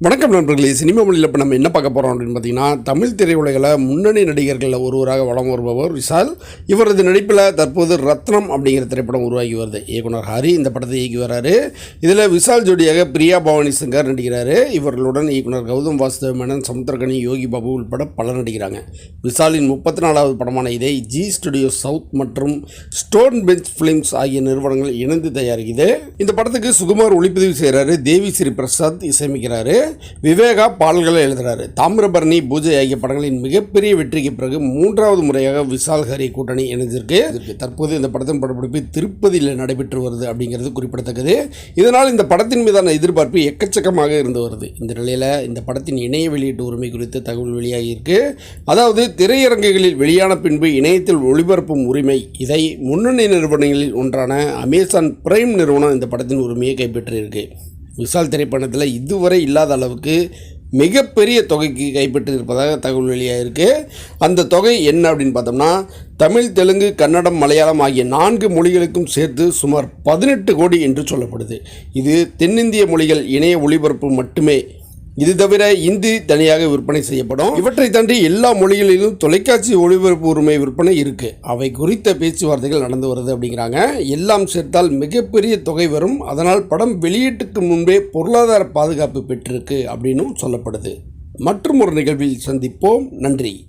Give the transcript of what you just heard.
வணக்கம் நண்பர்களே சினிமா மொழியில் இப்போ நம்ம என்ன பார்க்க போகிறோம் அப்படின்னு பார்த்தீங்கன்னா தமிழ் திரையுலகில் முன்னணி நடிகர்களில் ஒருவராக வளம் வருபவர் விஷால். இவரது நடிப்பில் தற்போது ரத்னம் அப்படிங்கிற திரைப்படம் உருவாகி வருது. இயக்குனர் ஹரி இந்த படத்தை இயக்கி வர்றாரு. இதில் விஷால் ஜோடியாக பிரியா பவானி சங்கர் நடிக்கிறாரு. இவர்களுடன் இயக்குனர் கௌதம் வாசுதேவ மேனன் சமுத்திரகனி யோகி பாபு உள்பட பலர் நடிக்கிறாங்க. விஷாலின் முப்பத்தி நாலாவது படமான இதை ஜி ஸ்டுடியோ சவுத் மற்றும் ஸ்டோன் பெஞ்ச் ஃபிலிம்ஸ் ஆகிய நிறுவனங்கள் இணைந்து தயாரிக்குது. இந்த படத்துக்கு சுகுமார் ஒளிப்பதிவு செய்கிறாரு தேவி ஸ்ரீ பிரசாத் இசையமைக்கிறாரு. விவேகா பாடல்களை எழுதுகிறாரு தாமிரபரணி பூஜை ஆகிய படங்களின் மிகப்பெரிய வெற்றிக்கு பிறகு மூன்றாவது முறையாக விஷால் ஹரி கூட்டணி இணைஞ்சிருக்கு. தற்போது இந்த படத்தின் படப்பிடிப்பு திருப்பதியில் நடைபெற்று வருது அப்படிங்கிறது குறிப்பிடத்தக்கது. இதனால் இந்த படத்தின் மீதான எதிர்பார்ப்பு எக்கச்சக்கமாக இருந்து வருது. இந்த நிலையில் இந்த படத்தின் இணைய வெளியீட்டு உரிமை குறித்து தகவல் வெளியாகியிருக்கு. அதாவது திரையரங்குகளில் வெளியான பின்பு இணையத்தில் ஒளிபரப்பும் உரிமை இதை முன்னணி நிறுவனங்களில் ஒன்றான அமேசான் பிரைம் நிறுவனம் இந்த படத்தின் உரிமையை கைப்பற்றியிருக்கு. விஷால் திரைப்படத்தில் இதுவரை இல்லாத அளவுக்கு மிகப்பெரிய தொகைக்கு கைப்பற்றியிருப்பதாக தகவல் வெளியாகிருக்கு அந்த தொகை என்ன அப்படின்னு பார்த்தோம்னா தமிழ் தெலுங்கு கன்னடம் மலையாளம் ஆகிய நான்கு மொழிகளுக்கும் சேர்த்து சுமார் பதினெட்டு கோடி என்று சொல்லப்படுது. இது தென்னிந்திய மொழிகள் இணைய ஒளிபரப்பு மட்டுமே இது தவிர இந்தி தனியாக விற்பனை செய்யப்படும். இவற்றை தாண்டி எல்லா மொழிகளிலும் தொலைக்காட்சி ஒளிபரப்பு உரிமை விற்பனை இருக்கு. அவை குறித்த பேச்சுவார்த்தைகள் நடந்து வருது அப்படிங்கிறாங்க. எல்லாம் சேர்த்தால் மிகப்பெரிய தொகை வரும். அதனால் படம் வெளியீட்டுக்கு முன்பே பொருளாதார பாதுகாப்பு பெற்றிருக்கு அப்படின்னும் சொல்லப்படுது. மற்றும் ஒரு நிகழ்வில் சந்திப்போம். நன்றி.